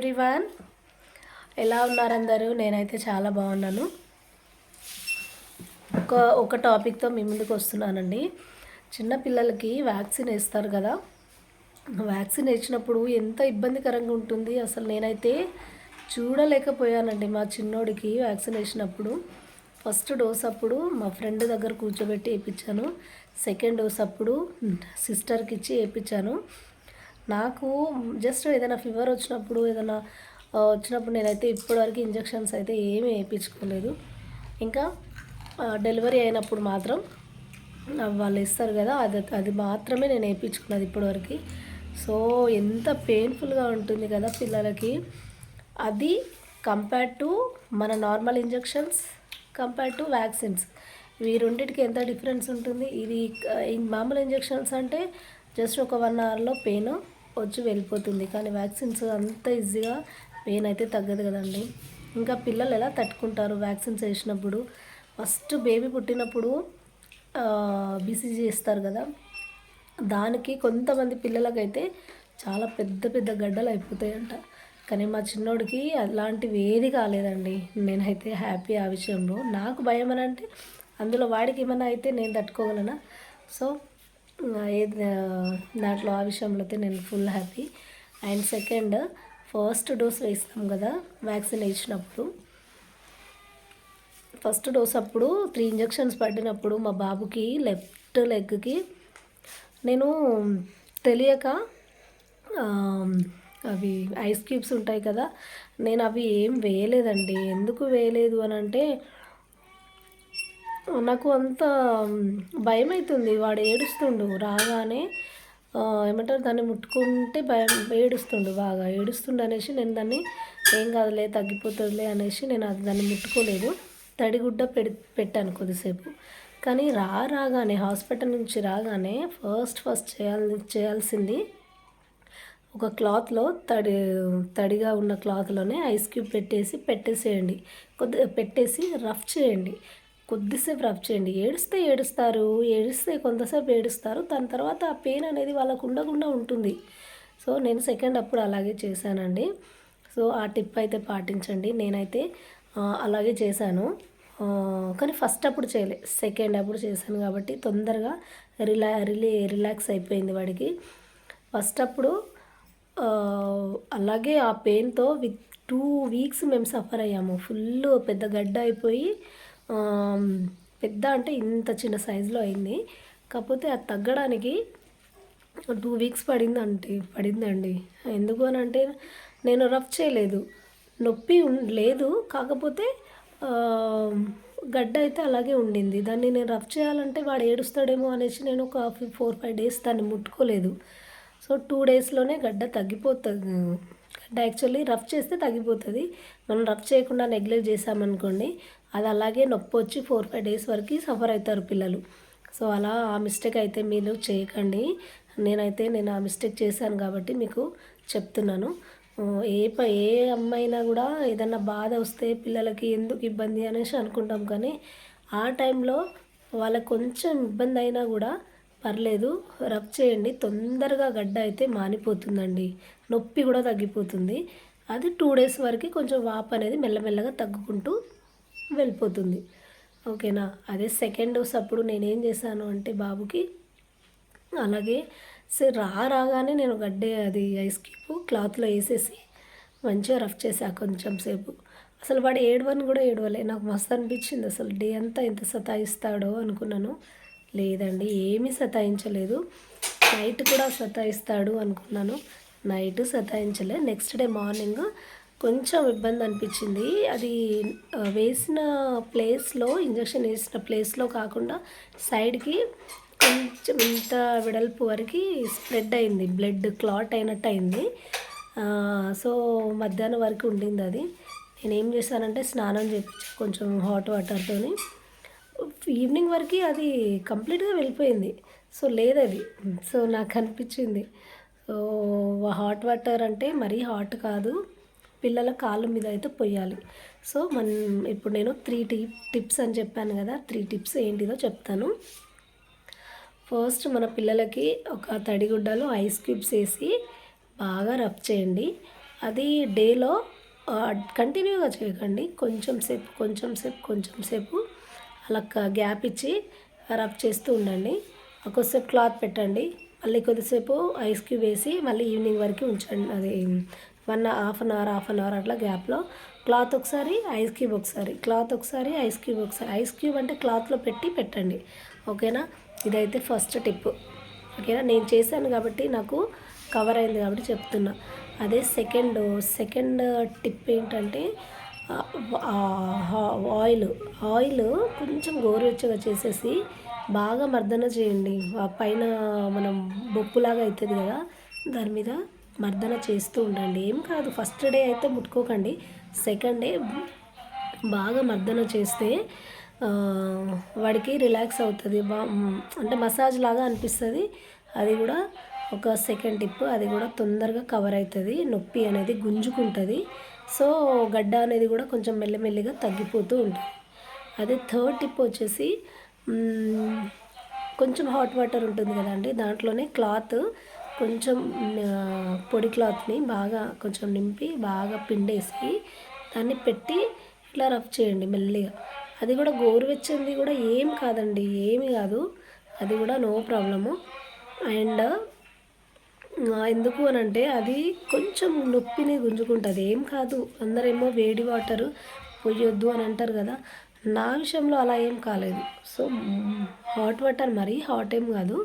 Everyone. ఎలా ఉన్నారు అందరూ నేనైతే చాలా బాగున్నాను. ఒక ఒక టాపిక్తో మీ ముందుకు వస్తున్నానండి. చిన్నపిల్లలకి వ్యాక్సిన్ వేస్తారు కదా. వ్యాక్సిన్ వేసినప్పుడు ఎంత ఇబ్బందికరంగా ఉంటుంది అసలు నేనైతే చూడలేకపోయానండి మా చిన్నోడికి వ్యాక్సిన్ వేసినప్పుడు. ఫస్ట్ డోస్ అప్పుడు మా ఫ్రెండ్ దగ్గర కూర్చోబెట్టి వేయించాను. సెకండ్ డోస్ అప్పుడు సిస్టర్కి ఇచ్చి వేయించాను. నాకు జస్ట్ ఏదైనా ఫీవర్ వచ్చినప్పుడు ఏదైనా వచ్చినప్పుడు నేనైతే ఇప్పటివరకు ఇంజెక్షన్స్ అయితే ఏమీ వేయించుకోలేదు. ఇంకా డెలివరీ అయినప్పుడు మాత్రం వాళ్ళు ఇస్తారు కదా అది అది మాత్రమే నేను వేయించుకున్నది ఇప్పటివరకు. సో ఎంత పెయిన్ఫుల్గా ఉంటుంది కదా పిల్లలకి. అది కంపేర్ టు మన normal injections compare to vaccines ఇవి రెండింటికి ఎంత డిఫరెన్స్ ఉంటుంది? ఇది మామూలు ఇంజెక్షన్స్ అంటే జస్ట్ ఒక వన్ అవర్లో పెయిన్ వచ్చి వెళ్ళిపోతుంది. కానీ వ్యాక్సిన్స్ అంత ఈజీగా పెయిన్ అయితే తగ్గదు కదండి. ఇంకా పిల్లలు ఎలా తట్టుకుంటారు వ్యాక్సిన్స్ వేసినప్పుడు ఫస్ట్ బేబీ పుట్టినప్పుడు బీసీజీ ఇస్తారు కదా. దానికి కొంతమంది పిల్లలకైతే చాలా పెద్ద పెద్ద గడ్డలు అయిపోతాయంట. కానీ మా చిన్నోడికి అలాంటివి ఏది కాలేదండి. నేనైతే హ్యాపీ ఆ విషయంలో. నాకు భయం అని అంటే అందులో వాడికి ఏమైనా అయితే నేను తట్టుకోగలనా? సో ఏది దాంట్లో ఆ విషయంలో అయితే నేను full happy and second first dose వేస్తాం కదా వ్యాక్సిన్ వేసినప్పుడు. ఫస్ట్ డోస్ అప్పుడు త్రీ ఇంజెక్షన్స్ పడినప్పుడు మా బాబుకి లెఫ్ట్ లెగ్కి నేను తెలియక అవి ఐస్ క్యూబ్స్ ఉంటాయి కదా నేను అవి ఏం వేయలేదండి. ఎందుకు వేయలేదు అని అంటే నాకు అంత భయం అవుతుంది వాడు ఏడుస్తుండు. రాగానే ఏమంటారు? దాన్ని ముట్టుకుంటే భయం ఏడుస్తుండు బాగా. ఏడుస్తుండు అనేసి నేను దాన్ని ఏం కాదులే తగ్గిపోతుందిలే అనేసి నేను అది దాన్ని ముట్టుకోలేదు. తడిగుడ్డ పెడి పెట్టాను కొద్దిసేపు. కానీ రా రాగానే హాస్పిటల్ నుంచి రాగానే ఫస్ట్ ఫస్ట్ చేయాలి చేయాల్సింది ఒక క్లాత్లో తడి తడిగా ఉన్న క్లాత్లోనే ఐస్ క్యూబ్ పెట్టేసి పెట్టేసేయండి. కొద్ది పెట్టేసి రఫ్ చేయండి. కొద్దిసేపు రబ్ చేయండి. ఏడిస్తే ఏడుస్తారు ఏడిస్తే కొంతసేపు ఏడుస్తారు. దాని తర్వాత ఆ పెయిన్ అనేది వాళ్ళకు ఉండకుండా ఉంటుంది. సో నేను సెకండ్ అప్పుడు అలాగే చేశానండి. సో ఆ టిప్ అయితే పాటించండి. నేనైతే అలాగే చేశాను. కానీ ఫస్ట్ అప్పుడు చేయలే. సెకండ్ అప్పుడు చేశాను కాబట్టి తొందరగా రిలా రిలే రిలాక్స్ అయిపోయింది వాడికి. ఫస్ట్ అప్పుడు అలాగే ఆ పెయిన్తో విత్ టూ వీక్స్ మేము సఫర్ అయ్యాము. ఫుల్ పెద్ద గడ్డ అయిపోయి పెద్ద అంటే ఇంత చిన్న సైజులో అయింది. కాకపోతే అది తగ్గడానికి టూ వీక్స్ పడిందంటే పడిందండి. ఎందుకు అని అంటే నేను రఫ్ చేయలేదు. నొప్పి లేదు. కాకపోతే గడ్డ అయితే అలాగే ఉండింది. దాన్ని నేను రఫ్ చేయాలంటే వాడు ఏడుస్తాడేమో అనేసి నేను ఒక ఫోర్ ఫైవ్ డేస్ దాన్ని ముట్టుకోలేదు. సో టూ డేస్లోనే గడ్డ తగ్గిపోతుంది. గడ్డ యాక్చువల్లీ రఫ్ చేస్తే తగ్గిపోతుంది. మనం రఫ్ చేయకుండా నెగ్లెక్ట్ చేసామనుకోండి అది అలాగే నొప్పి వచ్చి ఫోర్ ఫైవ్ డేస్ వరకు సఫర్ అవుతారు పిల్లలు. సో అలా ఆ మిస్టేక్ అయితే మీరు చేయకండి. నేనైతే నేను ఆ మిస్టేక్ చేశాను కాబట్టి మీకు చెప్తున్నాను. ఏ ప ఏ అమ్మాయినా కూడా ఏదన్నా బాధ వస్తే పిల్లలకి ఎందుకు ఇబ్బంది అనేసి అనుకుంటాం కానీ ఆ టైంలో వాళ్ళకి కొంచెం ఇబ్బంది అయినా కూడా పర్లేదు. రబ్ చేయండి. తొందరగా గడ్డ అయితే మానిపోతుందండి. నొప్పి కూడా తగ్గిపోతుంది. అది టూ డేస్ వరకు కొంచెం వాపు అనేది మెల్లమెల్లగా తగ్గుకుంటూ వెళ్ళిపోతుంది. ఓకేనా? అదే సెకండ్ డోస్ అప్పుడు నేనేం చేశాను అంటే బాబుకి అలాగే సరే రా రాగానే నేను గడ్డే అది ఐస్ క్యూబ్ క్లాత్లో వేసేసి మంచిగా రఫ్ చేసా కొంచెం సేపు. అసలు వాడు ఏడవని కూడా ఏడవలే. నాకు మస్తు అనిపించింది అసలు డే అంతా ఎంత సతాయిస్తాడో అనుకున్నాను. లేదండి ఏమీ సతాయించలేదు. నైట్ కూడా సతాయిస్తాడు అనుకున్నాను. నైట్ సతాయించలే. నెక్స్ట్ డే మార్నింగ్ కొంచెం ఇబ్బంది అనిపించింది. అది వేసిన ప్లేస్లో ఇంజక్షన్ వేసిన ప్లేస్లో కాకుండా సైడ్కి కొంచెం ఇంత వెడల్పు వరకు స్ప్రెడ్ అయింది. బ్లడ్ క్లాట్ అయినట్టు అయింది. సో మధ్యాహ్నం వరకు ఉండింది అది. నేను ఏం చేశానంటే స్నానం చేయించి కొంచెం హాట్ వాటర్తోని ఈవినింగ్ వరకు అది కంప్లీట్గా వెళ్ళిపోయింది. సో లేదు అది సో నాకు అనిపించింది. సో హాట్ వాటర్ అంటే మరీ హాట్ కాదు. పిల్లల కాళ్ళ మీద అయితే పొయ్యాలి. సో మన ఇప్పుడు నేను త్రీ టి టిప్స్ అని చెప్పాను కదా త్రీ టిప్స్ ఏంటిదో చెప్తాను. ఫస్ట్ మన పిల్లలకి ఒక తడిగుడ్డలో ఐస్ క్యూబ్స్ వేసి బాగా రబ్ చేయండి. అది డేలో కంటిన్యూగా చేయకండి. కొంచెం సేపు కొంచెం సేపు కొంచెం సేపు అలా గ్యాప్ ఇచ్చి రబ్ చేస్తూ ఉండండి. కొద్దిసేపు క్లాత్ పెట్టండి. మళ్ళీ కొద్దిసేపు ఐస్ క్యూబ్ వేసి మళ్ళీ ఈవినింగ్ వరకు ఉంచండి. అది one half an hour half an hour అట్లా గ్యాప్లో క్లాత్ ఒకసారి ఐస్ క్యూబ్ ఒకసారి క్లాత్ ఒకసారి ఐస్ క్యూబ్ ఒకసారి. ఐస్ క్యూబ్ అంటే క్లాత్లో పెట్టి పెట్టండి. ఓకేనా? ఇదైతే ఫస్ట్ టిప్. ఓకేనా? నేను చేశాను కాబట్టి నాకు కవర్ అయింది కాబట్టి చెప్తున్నా. అదే సెకండ్ సెకండ్ టిప్ ఏంటంటే ఆయిల్. ఆయిల్ కొంచెం గోరువెచ్చగా చేసేసి బాగా మర్దన చేయండి. ఆ పైన మనం బొప్పులాగా అవుతుంది కదా దాని మీద మర్దన చేస్తూ ఉండండి. ఏం కాదు ఫస్ట్ డే అయితే ముట్టుకోకండి. సెకండ్ డే బాగా మర్దన చేస్తే వాడికి రిలాక్స్ అవుతుంది. బా అంటే మసాజ్ లాగా అనిపిస్తుంది. అది కూడా ఒక సెకండ్ టిప్ అది కూడా తొందరగా కవర్ అవుతుంది. నొప్పి అనేది గుంజుకుంటుంది. సో గడ్డ అనేది కూడా కొంచెం మెల్లమెల్లిగా తగ్గిపోతూ ఉంటుంది. అదే థర్డ్ టిప్ వచ్చేసి కొంచెం హాట్ వాటర్ ఉంటుంది కదండి. దాంట్లోనే క్లాత్ కొంచెం పొడి క్లాత్ని బాగా కొంచెం నింపి బాగా పిండేసి దాన్ని పెట్టి ఇట్లా రఫ్ చేయండి మెల్లిగా. అది కూడా గోరువెచ్చంది కూడా ఏం కాదండి ఏమి కాదు. అది కూడా నో ప్రాబ్లము. అండ్ ఎందుకు అని అంటే అది కొంచెం నొప్పిని గుంజుకుంటుంది. ఏం కాదు అందరేమో వేడి వాటర్ పోయొద్దు అని అంటారు కదా. నా విషయంలో అలా ఏం కాలేదు. సో హాట్ వాటర్ మరీ హాట్ ఏం కాదు.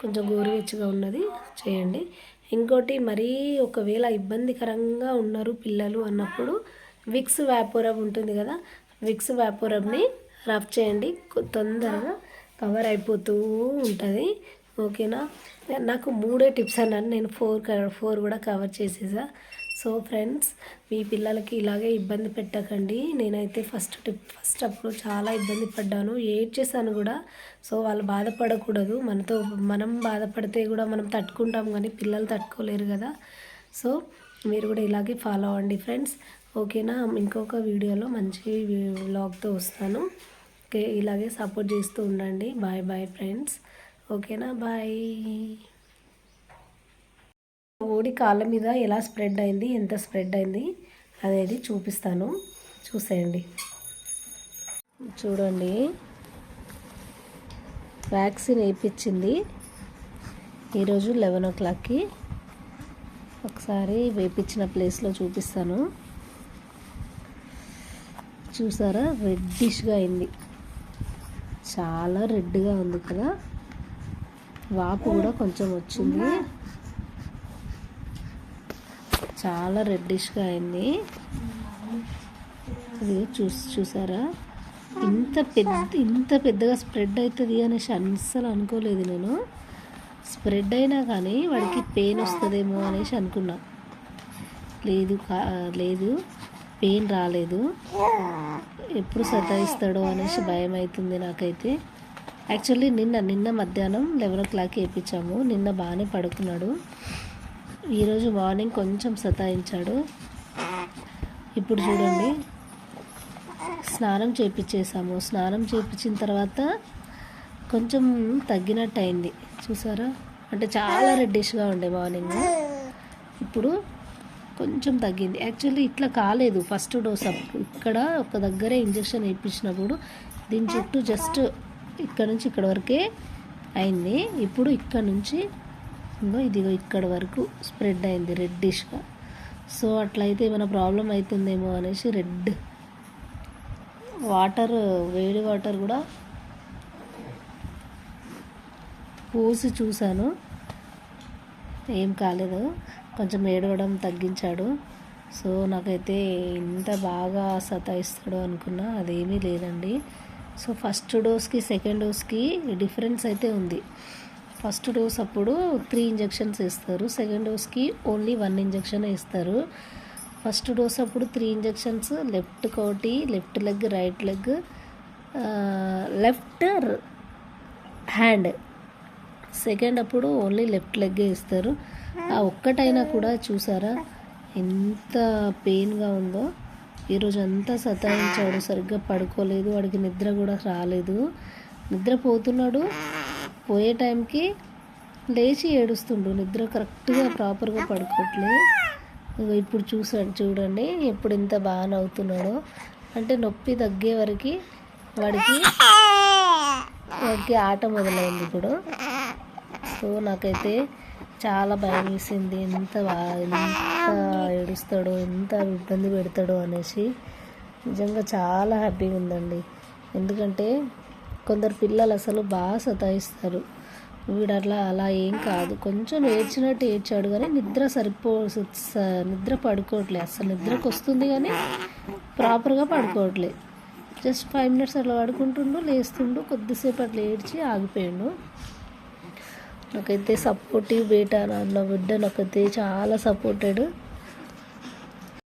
కొంచెం గోరువెచ్చగా ఉన్నది చేయండి. ఇంకోటి మరీ ఒకవేళ ఇబ్బందికరంగా ఉన్నారు పిల్లలు అన్నప్పుడు విక్స్ వ్యాపోరబ్ ఉంటుంది కదా విక్స్ వ్యాపోరబ్ని రఫ్ చేయండి. తొందరగా కవర్ అయిపోతూ ఉంటుంది. ఓకేనా? నాకు మూడే టిప్స్ అన్నాను. నేను ఫోర్ ఫోర్ కూడా కవర్ చేసేసా. సో ఫ్రెండ్స్ మీ పిల్లలకి ఇలాగే ఇబ్బంది పెట్టకండి. నేనైతే ఫస్ట్ టిప్ ఫస్ట్ అప్పుడు చాలా ఇబ్బంది పడ్డాను. ఏడ్చేసాను కూడా. సో వాళ్ళు బాధపడకూడదు. మనతో మనం బాధపడితే కూడా మనం తట్టుకుంటాం కానీ పిల్లలు తట్టుకోలేరు కదా. సో మీరు కూడా ఇలాగే ఫాలో అవ్వండి ఫ్రెండ్స్ ఓకేనా ఇంకొక వీడియోలో మంచి వ్లాగ్తో వస్తాను. ఓకే ఇలాగే సపోర్ట్ చేస్తూ ఉండండి. బాయ్ బాయ్ ఫ్రెండ్స్ ఓకేనా బాయ్ ఓడి కాళ్ళ మీద ఎలా స్ప్రెడ్ అయింది ఎంత స్ప్రెడ్ అయింది అనేది చూపిస్తాను. చూసేయండి. చూడండి. వ్యాక్సిన్ వేయించింది ఈరోజు లెవెన్ ఓ క్లాక్కి ఒకసారి వేయించిన ప్లేస్లో చూపిస్తాను. చూసారా? రెడ్డిష్గా అయింది. చాలా రెడ్గా ఉంది కదా. వాపు కూడా కొంచెం వచ్చింది. చాలా రెడ్డిష్గా అయింది. అది చూసి చూసారా? ఇంత పెద్ద ఇంత పెద్దగా స్ప్రెడ్ అవుతుంది అనేసి అస్సలు అనుకోలేదు నేను. స్ప్రెడ్ అయినా కానీ వాడికి పెయిన్ వస్తుందేమో అనేసి అనుకున్నా. లేదు కా లేదు పెయిన్ రాలేదు. ఎప్పుడు సతాయిస్తాడో అనేసి భయం అవుతుంది నాకైతే. యాక్చువల్లీ నిన్న నిన్న మధ్యాహ్నం లెవెన్ ఓ క్లాక్ వేయించాము నిన్న బాగానే పడుకున్నాడు. ఈరోజు మార్నింగ్ కొంచెం సతాయించాడు. ఇప్పుడు చూడండి. స్నానం చేపించేసాము స్నానం చేయించిన తర్వాత కొంచెం తగ్గినట్టు అయింది చూసారా? అంటే చాలా రెడ్డిష్గా ఉండే మార్నింగ్ ఇప్పుడు కొంచెం తగ్గింది. యాక్చువల్లీ ఇట్లా కాలేదు. ఫస్ట్ డోస్ అప్పుడు ఇక్కడ ఒక దగ్గరే ఇంజక్షన్ వేయించినప్పుడు దీని చుట్టూ జస్ట్ ఇక్కడ నుంచి ఇక్కడ వరకే అయింది. ఇప్పుడు ఇక్కడ నుంచి ఉందో ఇదిగో ఇక్కడ వరకు స్ప్రెడ్ అయింది రెడ్డిష్గా సో అట్లయితే ఏమైనా ప్రాబ్లం అవుతుందేమో అనేసి రెడ్ వాటర్ వేడి వాటర్ కూడా పోసి చూశాను. ఏం కాలేదు. కొంచెం ఏడవడం తగ్గించాడు. సో నాకైతే ఇంత బాగా సతాయిస్తాడు అనుకున్నా అదేమీ లేదండి. సో ఫస్ట్ డోస్కి సెకండ్ డోస్కి డిఫరెన్స్ అయితే ఉంది. ఫస్ట్ డోస్ అప్పుడు త్రీ ఇంజెక్షన్స్ ఇస్తారు సెకండ్ డోస్కి ఓన్లీ వన్ ఇంజెక్షన్ ఇస్తారు ఫస్ట్ డోస్ అప్పుడు త్రీ ఇంజెక్షన్స్ లెఫ్ట్ కోటి left leg right leg left hand. Second అప్పుడు ఓన్లీ లెఫ్ట్ లెగ్ ఇస్తారు ఆ ఒక్కటైనా కూడా చూసారా? ఎంత పెయిన్గా ఉందో. ఈరోజు అంతా సతాయించాడు. సరిగ్గా పడుకోలేదు. వాడికి నిద్ర కూడా రాలేదు. నిద్రపోతున్నాడు. పోయే టైంకి లేచి ఏడుస్తుండు. నిద్ర కరెక్ట్గా ప్రాపర్గా పడుకోవట్లే ఇప్పుడు చూసాడు చూడండి ఎప్పుడు ఎంత బాగా నవ్వుతున్నాడో. అంటే నొప్పి తగ్గే వరకు వాడికి వాడికి ఆట మొదలైంది ఇప్పుడు. సో నాకైతే చాలా భయం వేసింది. ఎంత ఎంత ఏడుస్తాడో ఎంత ఇబ్బంది పెడతాడో అనేసి. నిజంగా చాలా హ్యాపీగా ఉందండి. ఎందుకంటే కొందరు పిల్లలు అసలు బాగా సతాయిస్తారు. వీడు అట్లా అలా ఏం కాదు. కొంచెం ఏడ్చినట్టు ఏడ్చాడు కానీ నిద్ర సరిపో స- నిద్ర పడుకోవట్లే. అసలు నిద్రకు వస్తుంది కానీ ప్రాపర్గా పడుకోవట్లే. జస్ట్ ఫైవ్ మినిట్స్ అట్లా పడుకుంటుండు లేస్తుండు కొద్దిసేపు అట్లా ఏడ్చి ఆగిపోయిండు. నాకైతే సపోర్టివ్ బేటా నాన్న బిడ్డ నాకైతే చాలా సపోర్టెడ్.